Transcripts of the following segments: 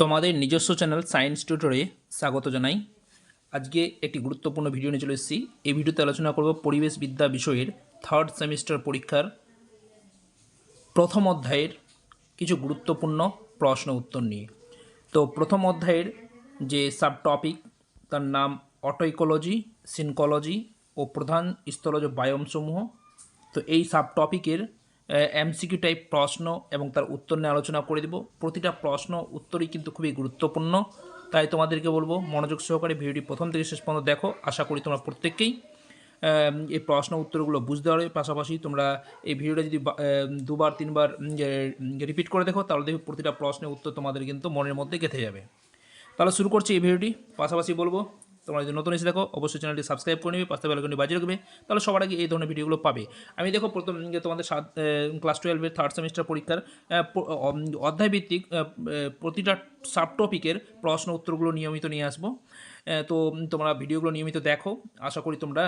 তোমাদের নিজস্ব channel science টিউটরে স্বাগত জানাই। আজকে একটি গুরুত্বপূর্ণ ভিডিও নিয়ে চলে এসেছি। এই ভিডিওতে আলোচনা করব পরিবেশ বিদ্যা বিষয়ের থার্ড সেমিস্টার পরীক্ষার প্রথম অধ্যায়ের কিছু গুরুত্বপূর্ণ প্রশ্ন উত্তর নিয়ে। তো প্রথম অধ্যায়ের যে সাব টপিক তার নাম অটো ইকোলজি সিনকোলজি ও প্রধান স্থলজ বায়োমসমূহ। তো এই সাব টপিকের এমসিকিউ টাইপ প্রশ্ন এবং তার উত্তর নিয়ে আলোচনা করে দেব। প্রতিটা প্রশ্ন উত্তরই কিন্তু খুবই গুরুত্বপূর্ণ। তাই তোমাদেরকে বলব, মনোযোগ সহকারে ভিডিওটি প্রথম থেকে শেষ পর্যন্ত দেখো। আশা করি তোমরা প্রত্যেককেই এই প্রশ্ন উত্তরগুলো বুঝতে পারবে। পাশাপাশি তোমরা এই ভিডিওটা যদি দুবার, তিনবার রিপিট করে দেখো, তাহলে দেখবে প্রতিটা প্রশ্নের উত্তর তোমাদের কিন্তু মনের মধ্যে গেঁথে যাবে। তাহলে শুরু করছি এই ভিডিওটি। পাশাপাশি বলব তোমরা যদি নতুন এসে দেখো, অবশ্যই চ্যানেলটি সাবস্ক্রাইব করে নেবে, পাশে বেলাকনটি বাজিয়ে রাখবে, তাহলে সবার আগে এই ধরনের ভিডিওগুলো পাবে। আমি দেখো প্রথম তোমাদের সাত ক্লাস টুয়েলভের থার্ড সেমিস্টার পরীক্ষার অধ্যায়ভিত্তিক প্রতিটা সাব টপিকের প্রশ্ন উত্তরগুলো নিয়মিত নিয়ে আসব। তো তোমরা ভিডিওগুলো নিয়মিত দেখো, আশা করি তোমরা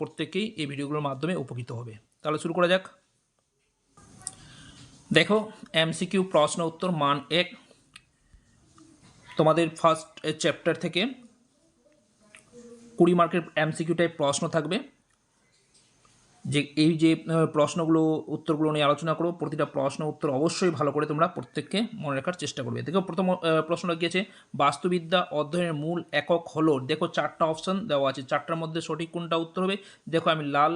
প্রত্যেকেই এই ভিডিওগুলোর মাধ্যমে উপকৃত হবে। তাহলে শুরু করা যাক। দেখো এমসিকিউ প্রশ্ন উত্তর মান এক। তোমাদের ফার্স্ট চ্যাপ্টার থেকে কুড়ি মার্কের এমসিকিউ টাইপ প্রশ্ন থাকবে। যে এই যে প্রশ্নগুলো উত্তরগুলো নিয়ে আলোচনা করো প্রতিটা প্রশ্ন উত্তর অবশ্যই ভালো করে তোমরা প্রত্যেককে মনে রাখার চেষ্টা করবে। দেখো প্রথম আহ, প্রশ্নটা গিয়েছে বাস্তুবিদ্যা অধ্যয়নের মূল একক হলো দেখো চারটা অপশান দেওয়া আছে। চারটার মধ্যে সঠিক কোনটা উত্তর হবে? দেখো আমি লাল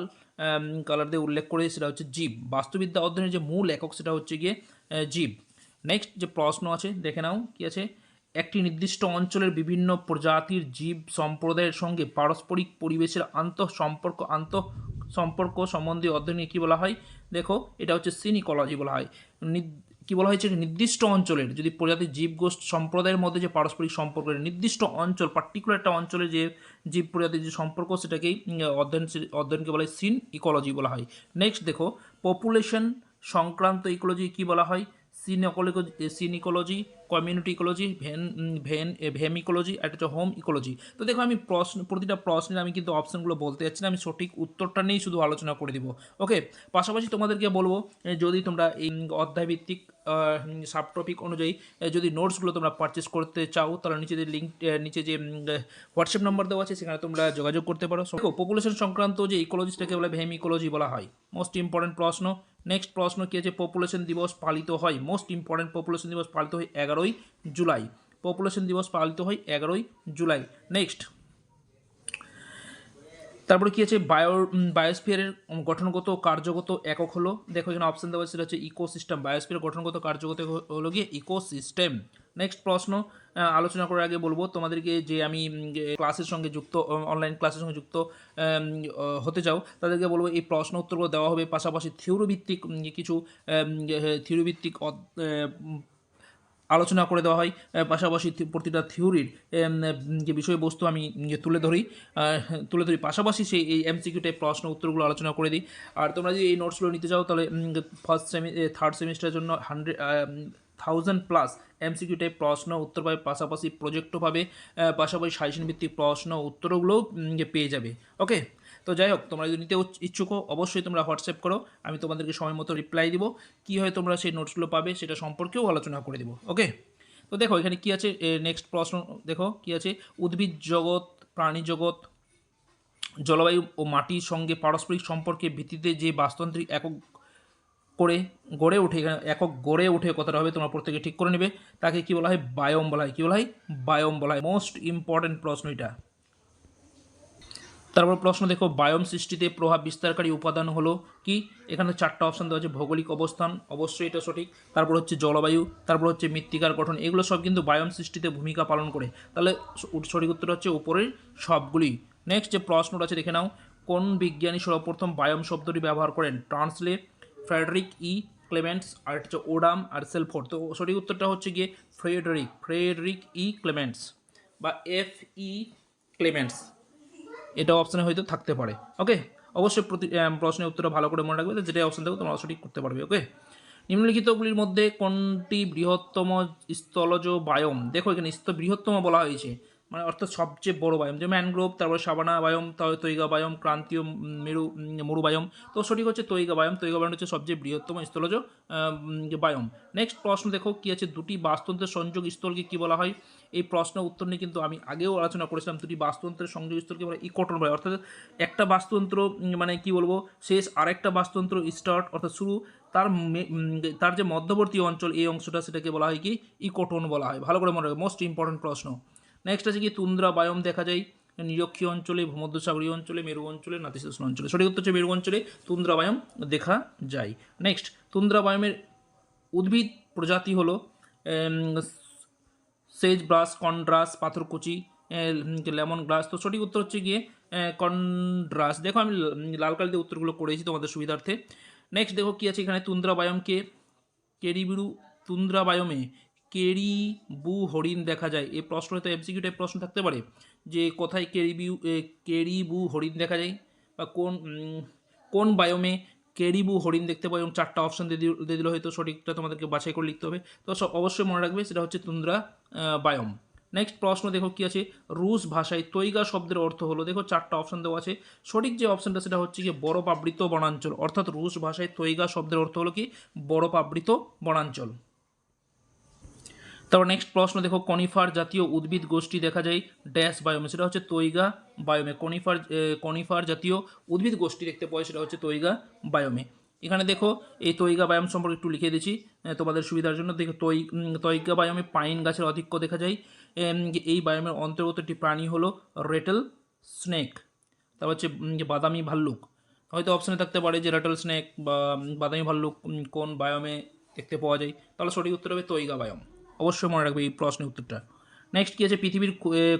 কালার দিয়ে উল্লেখ করে সেটা হচ্ছে জীব। বাস্তুবিদ্যা অধ্যয়নের যে মূল একক সেটা হচ্ছে গিয়ে জীব। নেক্সট যে প্রশ্ন আছে দেখে নাও কী আছে? একটি নির্দিষ্ট অঞ্চলের বিভিন্ন প্রজাতির জীব সম্প্রদায়ের সঙ্গে পারস্পরিক পরিবেশের আন্তঃ সম্পর্ক আন্তঃ সম্পর্ক সম্বন্ধে অধ্যয়নে কী বলা হয়? দেখো, এটা হচ্ছে সিনিকোলজি বলা হয়। কী বলা হয়েছে? নির্দিষ্ট অঞ্চলের, যদি প্রজাতির জীবগোষ্ঠী সম্প্রদায়ের মধ্যে যে পারস্পরিক সম্পর্ক নির্দিষ্ট অঞ্চল পার্টিকুলার একটা অঞ্চলে যে জীব প্রজাতির যে সম্পর্ক সেটাকেই অধ্যয়ন অধ্যয়নকে বলা হয় সিন ইকোলজি বলা হয়। নেক্সট দেখো পপুলেশন সংক্রান্ত ইকোলজি কী বলা হয়? সিনিকোলজি সিনিকোলজি কমিউনিটি ইকোলজি ভেন ভেন ভেম ইকোলজি আর হচ্ছে হোম ইকোলজি তো দেখো আমি প্রশ্ন, প্রতিটা প্রশ্নের আমি কিন্তু অপশানগুলো বলতে যাচ্ছি না, আমি সঠিক উত্তরটা নিয়েই শুধু আলোচনা করে দিব। ওকে পাশাপাশি তোমাদেরকে বলব যদি তোমরা এই অধ্যায়ভিত্তিক সাব টপিক অনুযায়ী যদি নোটসগুলো তোমরা পারচেস করতে চাও, তাহলে নিচে যে লিঙ্ক নিচে যে হোয়াটসঅ্যাপ নাম্বার দেওয়া আছে, সেখানে তোমরা যোগাযোগ করতে পারো। পপুলেশন সংক্রান্ত যে ইকোলজিটাকে বলে ভেম ইকোলজি বলা হয়। মোস্ট ইম্পর্টেন্ট প্রশ্ন নেক্সট প্রশ্ন কী আছে? পপুলেশন দিবস পালিত হয়। মোস্ট ইম্পর্টেন্ট পপুলেশন দিবস পালিত হয় এগারোই জুলাই। পপুলেশন দিবস পালিত হয় এগারোই জুলাই। নেক্সট তারপরে কি আছে? বায়ো বায়োস্ফিয়ারের গঠনগত কার্যগত একক হলো, দেখো এখানে অপশন দেওয়া সেটা হচ্ছে ইকোসিস্টেম বায়োস্ফিয়ার গঠনগত কার্যগত হলো গিয়ে ইকোসিস্টেম নেক্সট প্রশ্ন আলোচনা করার আগে বলব তোমাদেরকে যে আমি ক্লাসের সঙ্গে যুক্ত অনলাইন ক্লাসের সঙ্গে যুক্ত হতে চাও তাদেরকে বলব এই প্রশ্ন উত্তরগুলো দেওয়া হবে। পাশাপাশি থিওরি ভিত্তিক উম, কিছু থিওরি ভিত্তিক অদ- আহ, উম, আলোচনা করে দেওয়া হয়। পাশাপাশি প্রতিটা থিওরির যে বিষয়বস্তু আমি তুলে ধরি তুলে ধরি। পাশাপাশি সেই এই এমসিকিউ টাইপ প্রশ্ন উত্তরগুলো আলোচনা করে দিই। আর তোমরা যদি এই নোটসগুলো নিতে চাও তাহলে ফার্স্ট সেমি থার্ড সেমিস্টারের জন্য hundred thousand plus MCQ type প্রশ্ন উত্তর পাবে পাশাপাশি প্রজেক্টও পাবে পাশাপাশি সাজেশন ভিত্তিক প্রশ্ন উত্তরগুলোও পেয়ে যাবে। ওকে তো যাই হোক, তোমরা যদি নিতে ইচ্ছুক অবশ্যই তোমরা হোয়াটসঅ্যাপ করো। আমি তোমাদেরকে সময় মতো রিপ্লাই দিব। কী হয় তোমরা সেই নোটসগুলো পাবে, সেটা সম্পর্কেও আলোচনা করে দেবো। ওকে তো দেখো, এখানে কী আছে? নেক্সট প্রশ্ন, দেখো, কী আছে? উদ্ভিদ জগৎ, প্রাণী জগৎ, জলবায়ু ও মাটির সঙ্গে পারস্পরিক সম্পর্কের ভিত্তিতে যে বাস্তুতান্ত্রিক একক করে, গড়ে ওঠে এখানে একক গড়ে ওঠে কথাটা হবে, তোমরা প্রত্যেকে ঠিক করে নেবে। তাকে কি বলা হয়? বায়োম বলা হয়। কী বলা হয়? বায়োম বলা হয়। মোস্ট ইম্পর্ট্যান্ট প্রশ্ন এটা। তারপর প্রশ্ন দেখো, বায়োম সৃষ্টিতে প্রভাব বিস্তারকারী উপাদান হলো কি? এখানে চারটা অপশন দেওয়া আছে, ভৌগোলিক অবস্থান, অবশ্যই এটা সঠিক। তারপর হচ্ছে জলবায়ু, তারপর হচ্ছে মৃত্তিকার গঠন। এগুলো সব কিন্তু বায়োম সৃষ্টিতে ভূমিকা পালন করে। তাহলে সঠিক উত্তর হচ্ছে উপরের সবগুলি। নেক্সট যে প্রশ্নটা আছে, দেখে নাও। কোন বিজ্ঞানী সর্বপ্রথম বায়োম শব্দটি ব্যবহার করেন? ট্রান্সলে ফ্রেডরিক ই. ক্লেমেন্টস, আর হচ্ছে ওডাম আর সেলফোর্ড তো সঠিক উত্তরটা হচ্ছে গিয়ে ফ্রেডরিক ফ্রেডরিক ই. ক্লেমেন্টস বা এফ ই ক্লেমেন্টস। এটা অপশানে হয়তো থাকতে পারে ওকে অবশ্যই প্রতি প্রশ্নের উত্তরটা ভালো করে মনে রাখবে যেটা অপশান থাকবে তোমরা সঠিক করতে পারবে ওকে নিম্নলিখিতগুলির মধ্যে কোনটি বৃহত্তম স্থলজ বায়ম? দেখো এখানে বৃহত্তম বলা হয়েছে। মানে অর্থাৎ সবচেয়ে বড় বায়ম যে ম্যানগ্রোভ তারপর সাবানা বায়ম তৈগা বায়ম ক্রান্তীয় মেরু উম, মরু বায়ম। তো সঠিক হচ্ছে তৈগা বায়ম। তৈগা বায়ম হচ্ছে সবচেয়ে বৃহত্তম স্থলজ বায়ম। নেক্সট প্রশ্ন দেখো কি আছে? দুটি বাস্তুতন্ত্রের সংযোগ স্থলকে কি বলা হয়? এই প্রশ্ন উত্তর নিয়ে কিন্তু আমি আগেও আলোচনা করেছিলাম। দুটি বাস্তুতন্ত্রের সংযোগ স্থলকে বলা ইকোটন বলে। অর্থাৎ একটা বাস্তুতন্ত্র মানে কি বলব? শেষ আরেকটা বাস্তুতন্ত্র স্টার্ট অর্থাৎ শুরু তার তার যে মধ্যবর্তী অঞ্চল এই অংশটা সেটাকে বলা হয় কি? ইকোটোন বলা হয়। ভালো করে মনে রাখবে মোস্ট ইম্পর্টেন্ট প্রশ্ন। নেক্সট আছে কি, তুন্দ্রা বায়ম দেখা যায় নিরক্ষী অঞ্চলে, ভূমধ্যসাগরীয় অঞ্চলে, মেরু অঞ্চলে, নাতিশীতোষ্ণ অঞ্চলে। সঠিক উত্তর হচ্ছে মেরু অঞ্চলে তুন্দ্রা বায়ম দেখা যায়। নেক্সট তুন্দ্রা বায়মের উদ্ভিদ প্রজাতি হলো সেজ ব্রাস, কনড্রাস, পাথরকুচি লেমন গ্রাস। তো সঠিক উত্তর হচ্ছে গিয়ে কনড্রাস। দেখো আমি লাল কালিতে উত্তরগুলো করেছি তোমাদের সুবিধার্থে। নেক্সট দেখো কি আছে এখানে, তুন্দ্রা বায়মকে কেরিবিরু, তুন্দ্রা বায়মে কেরিবু হরিণ দেখা যায়। এই প্রশ্ন হয়তো এমসিকিউ টাইপ প্রশ্ন থাকতে পারে যে কোথায় কেরিবিউ কেরিবু হরিণ দেখা যায় বা কোন কোন বায়মে কেরিবু হরিণ দেখতে পাই এবং চারটা অপশন দিয়ে দিল- হয়তো সঠিকটা তোমাদেরকে বাছাই করে লিখতে হবে। তো সব অবশ্যই মনে রাখবে সেটা হচ্ছে তুন্দ্রা বায়ম নেক্সট প্রশ্ন দেখো কি আছে? রুশ ভাষায় তৈগা শব্দের অর্থ হলো, দেখো চারটা অপশান দেওয়া আছে। সঠিক যে অপশনটা সেটা হচ্ছে কি বরফ আবৃত বনাঞ্চল। অর্থাৎ রুশ ভাষায় তৈগা শব্দের অর্থ হলো কি? বরফ আবৃত বনাঞ্চল। তারপর নেক্সট প্রশ্ন দেখো কনিফার জাতীয় উদ্ভিদ গোষ্ঠী দেখা যায় ড্যাশ বায়োমে সেটা হচ্ছে তৈগা বায়োমে কনিফার কনিফার জাতীয় উদ্ভিদ গোষ্ঠী দেখতে পাই সেটা হচ্ছে তৈগা বায়োমে এখানে দেখো, এই তৈগা বায়াম সম্পর্কে একটু লিখে দিচ্ছি তোমাদের সুবিধার জন্য। দেখো, তৈ তৈগা বায়োমে পাইন গাছের অধিক্য দেখা যায় এই বায়োমের অন্তর্গত একটি প্রাণী হলো রেটেল স্নেক তারপর হচ্ছে বাদামি ভাল্লুক। হয়তো অপশানে থাকতে পারে যে রেটেল স্নেক বা বাদামি ভাল্লুক কোন বায়োমে দেখতে পাওয়া যায়। তাহলে সঠিক উত্তর হবে তৈগা বায়োম অবশ্যই মনে রাখবে এই প্রশ্নের উত্তরটা। নেক্সট কী আছে? পৃথিবীর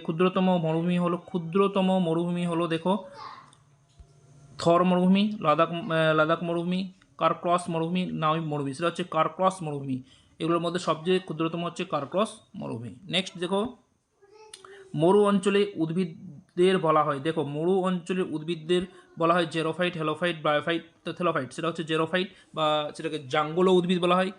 ক্ষুদ্রতম মরুভূমি হলো, ক্ষুদ্রতম মরুভূমি হলো, দেখো, থর মরুভূমি, লাদাখ লাদাখ মরুভূমি, কারক্রস মরুভূমি নামিব মরুভূমি, সেটা হচ্ছে কারক্রস মরুভূমি। এগুলোর মধ্যে সবচেয়ে ক্ষুদ্রতম হচ্ছে কারক্রস মরুভূমি। নেক্সট দেখো, মরু অঞ্চলে উদ্ভিদদের বলা হয়। দেখো, মরু অঞ্চলে উদ্ভিদদের বলা হয় জেরোফাইট, হেলোফাইট, বায়োফাইট থেলোফাইট সেটা হচ্ছে জেরোফাইট বা সেটাকে জাঙ্গলো উদ্ভিদ বলা হয়।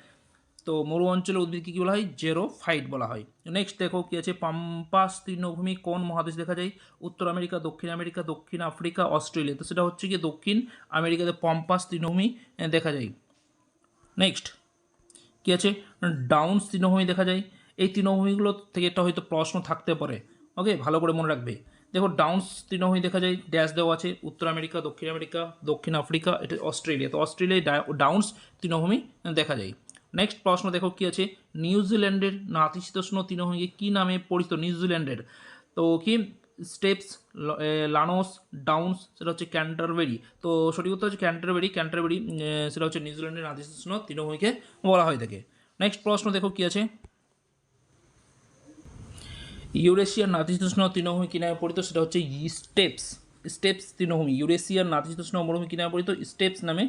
তো মরু অঞ্চলের উদ্ভিদকে কী বলা হয়? জেরো ফাইট বলা হয়। নেক্সট দেখো কী আছে? পাম্পাস তৃণভূমি কোন মহাদেশ দেখা যায়? উত্তর আমেরিকা, দক্ষিণ আমেরিকা, দক্ষিণ আফ্রিকা, অস্ট্রেলিয়া। তো সেটা হচ্ছে কি দক্ষিণ আমেরিকাতে পম্পাস তৃণভূমি দেখা যায়। নেক্সট কী আছে? ডাউনস তৃণভূমি দেখা যায়। এই তৃণভূমিগুলো থেকে একটা হয়তো প্রশ্ন থাকতে পারে। ওকে? ভালো করে মনে রাখবে। দেখো, ডাউনস তৃণভূমি দেখা যায়, ড্যাশ দেওয়া আছে। উত্তর আমেরিকা, দক্ষিণ আমেরিকা, দক্ষিণ আফ্রিকা, এটা অস্ট্রেলিয়া। তো অস্ট্রেলিয়ায় ডাউনস তৃণভূমি দেখা যায়। নেক্সট প্রশ্ন দেখো কী আছে? নিউজিল্যান্ডের নাতিশীতোষ্ণ তৃণভূমিকে কী নামে পরিচিত? নিউজিল্যান্ডের তো কি? স্টেপস লানোস ডাউনস সেটা হচ্ছে ক্যান্টারবেরি তো সঠিক উত্তর হচ্ছে ক্যান্টারবেরি ক্যান্টারবেরি সেটা হচ্ছে নিউজিল্যান্ডের নাতিশীতোষ্ণ তৃণভূমিকে বলা হয়ে থাকে নেক্সট প্রশ্ন দেখো কী আছে? ইউরেশিয়ার নাতিশীতোষ্ণ তৃণভূমি কী নামে পরিচিত? সেটা হচ্ছে স্টেপস স্টেপস তৃণভূমি ইউরেশিয়ার নাতিশীতোষ্ণ মরুভূমি কী নামে পরিচিত স্টেপস নামে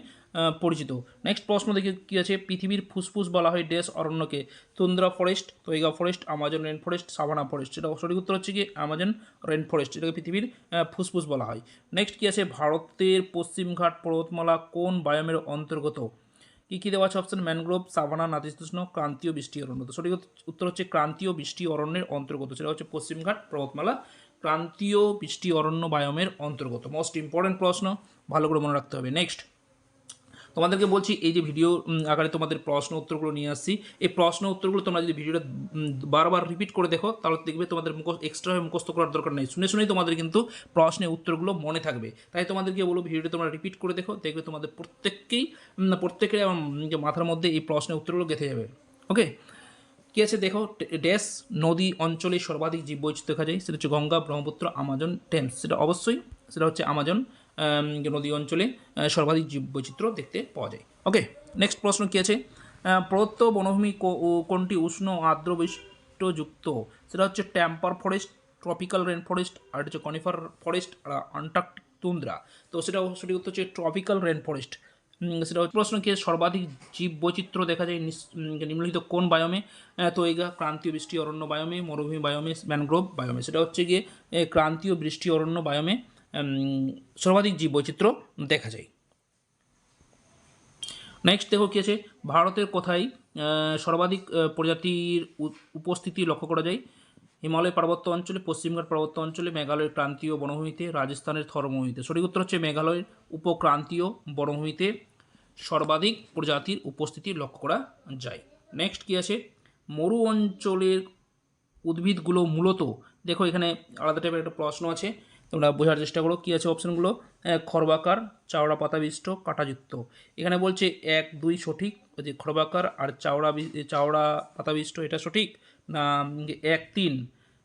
পরিচিত। নেক্সট প্রশ্ন দেখে কী আছে? পৃথিবীর ফুসফুস বলা হয় ডেস অরণ্যকে। Tundra forest taiga forest Amazon rainforest savanna forest সেটা সঠিক উত্তর হচ্ছে কি? আমাজন রেন ফরেস্ট এটাকে পৃথিবীর ফুসফুস বলা হয়। নেক্সট কী আছে? ভারতের পশ্চিমঘাট পর্বতমালা কোন বায়ামের অন্তর্গত? কী কী দেওয়া আছে? অপশন ম্যানগ্রোভ সাভানা নাতিশীতোষ্ণ ক্রান্তীয় বৃষ্টি অরণ্য। সঠিক উত্তর হচ্ছে ক্রান্তীয় বৃষ্টি অরণ্যের অন্তর্গত। সেটা হচ্ছে পশ্চিমঘাট পর্বতমালা ক্রান্তীয় বৃষ্টি অরণ্য বায়মের অন্তর্গত। মোস্ট ইম্পর্টেন্ট প্রশ্ন, ভালো করে মনে রাখতে হবে। নেক্সট তোমাদেরকে বলছি, এই যে ভিডিও আকারে তোমাদের প্রশ্ন উত্তরগুলো নিয়ে আসছি। এই প্রশ্ন উত্তরগুলো তোমরা যদি ভিডিওটা বারবার রিপিট করে দেখো, তাহলে দেখবে তোমাদের মুখ এক্সট্রা মুখস্থ করার দরকার নেই। শুনে শুনেই তোমাদের কিন্তু প্রশ্নের উত্তরগুলো মনে থাকবে। তাই তোমাদেরকে বলব ভিডিওটা তোমরা রিপিট করে দেখো, দেখবে তোমাদের প্রত্যেককেই প্রত্যেকের মাথার মধ্যে এই প্রশ্নের উত্তরগুলো গেঁথে যাবে। ওকে কী আছে দেখো? ড্যাশ নদী অঞ্চলে সর্বাধিক জীববৈচিত্র্য দেখা যায়। সেটা হচ্ছে গঙ্গা, ব্রহ্মপুত্র, আমাজন টেমস সেটা অবশ্যই, সেটা হচ্ছে আমাজন নদী অঞ্চলে সর্বাধিক জীববৈচিত্র্য দেখতে পাওয়া যায়। ওকে নেক্সট প্রশ্ন কী আছে? প্রদত্ত বনভূমি কোনটি উষ্ণ আর্দ্র বৈশিষ্ট্যযুক্ত? সেটা হচ্ছে temperate forest, tropical rain forest, আর হচ্ছে কনিফার ফরেস্ট, আর আন্টার্কটিক তুন্দ্রা। তো সেটা সঠিক উত্তর হচ্ছে ট্রপিক্যাল রেন ফরেস্ট। সেটা প্রশ্ন কি সর্বাধিক জীব বৈচিত্র্য দেখা যায় নিম্নলিখিত কোন বায়োমে? তৈগা ক্রান্তীয় বৃষ্টি অরণ্য বায়োমে, মরুভূমি বায়োমে, ম্যানগ্রোভ বায়োমে। সেটা হচ্ছে গিয়ে ক্রান্তীয় বৃষ্টি অরণ্য বায়োমে সর্বাধিক জীব বৈচিত্র্য দেখা যায়। নেক্সট দেখো কী আছে? ভারতের কোথায় সর্বাধিক প্রজাতির উপস্থিতি লক্ষ্য করা যায়? হিমালয় পার্বত্য অঞ্চলে, পশ্চিমঘাট পার্বত্য অঞ্চলে, মেঘালয়ের ক্রান্তীয় বনভূমিতে, রাজস্থানের থরমভূমিতে সঠিক উত্তর হচ্ছে মেঘালয়ের উপক্রান্তীয় বনভূমিতে। সর্বাধিক প্রজাতির উপস্থিতি লক্ষ্য করা যায়। নেক্সট কী আছে? মরু অঞ্চলের উদ্ভিদগুলো মূলত, দেখো এখানে আলাদা টাইপের একটা প্রশ্ন আছে। তোমরা বোঝার চেষ্টা করো কী আছে অপশানগুলো খরবাকার চাওড়া পাতাবিষ্ট, কাঁটাযুক্ত। এখানে বলছে এক, দুই সঠিক। ওই যে খরবাকার আর চাওড়া চাওড়া পাতাবিষ্ট, এটা সঠিক। না, এক তিন,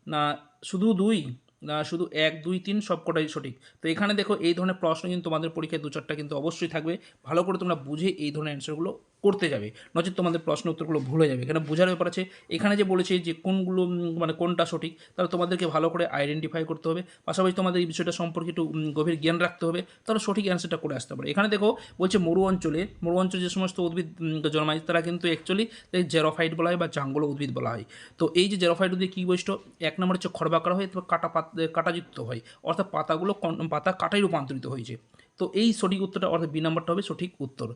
না, শুধু দুই, না, শুধু এক, দুই, তিন সব কটাই সঠিক। তো এখানে দেখো এই ধরনের প্রশ্ন কিন্তু তোমাদের পরীক্ষায় দু চারটা কিন্তু অবশ্যই থাকবে। ভালো করে তোমরা বুঝে এই ধরনের অ্যান্সারগুলো করতে যাবে, নচেত তোমাদের প্রশ্ন উত্তরগুলো ভুলে যাবে। এখানে বোঝার ব্যাপার আছে, এখানে যে বলেছে যে কোনগুলো মানে কোনটা সঠিক, তাহলে তোমাদেরকে ভালো করে আইডেন্টিফাই করতে হবে। পাশাপাশি তোমাদের এই বিষয়টা সম্পর্কে একটু গভীর জ্ঞান রাখতে হবে, তাহলে সঠিক অ্যান্সারটা করে আসতে পারে। এখানে দেখো, বলছে মরু অঞ্চলে মরু অঞ্চলে যে সমস্ত উদ্ভিদ জন্মায়, তারা কিন্তু অ্যাকচুয়ালি জেরোফাইট বলা হয় বা জাঙ্গল উদ্ভিদ বলা হয়। তো এই যে জেরোফাইট উদ্ভিদ কী বৈশিষ্ট্য? এক নম্বর হচ্ছে খড়বাকার হয় কাটা পাতা, কাটাযুক্ত হয়। অর্থাৎ পাতাগুলো পাতা কাটাই রূপান্তরিত হয়েছে। তো এই সঠিক উত্তরটা অর্থাৎ বি নাম্বারটা হবে সঠিক উত্তর।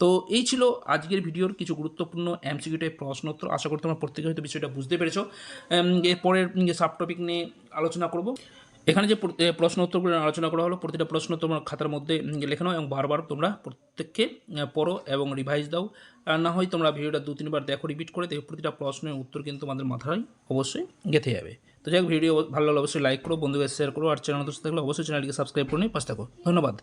তো এই ছিল আজকের ভিডিওর কিছু গুরুত্বপূর্ণ এমসিকিউ টাইপ প্রশ্ন উত্তর আশা করি তোমরা প্রত্যেকে হয়তো বিষয়টা বুঝতে পেরেছ। এরপরের সাব টপিক নিয়ে আলোচনা করব এখানে যে প্রশ্ন উত্তরগুলো আলোচনা করা হলো প্রতিটা প্রশ্ন তোমার খাতার মধ্যে উম, লিখে নাও এবং বারবার তোমরা প্রত্যেককে পড়ো এবং রিভাইজ দাও। আর না হয় তোমরা ভিডিওটা দু তিনবার দেখো রিপিট করে দেখো প্রতিটা প্রশ্নের উত্তর কিন্তু তোমাদের মাথায় অবশ্যই গেঁথে যাবে। তো যাই ভিডিও ভালো লাগলে অবশ্যই লাইক করো বন্ধুদের শেয়ার করো আর চ্যানেল দোষ থাকলে অবশ্যই চ্যানেলটিকে সাবস্ক্রাইব করে নিয়ে পাশে থাকো। ধন্যবাদ।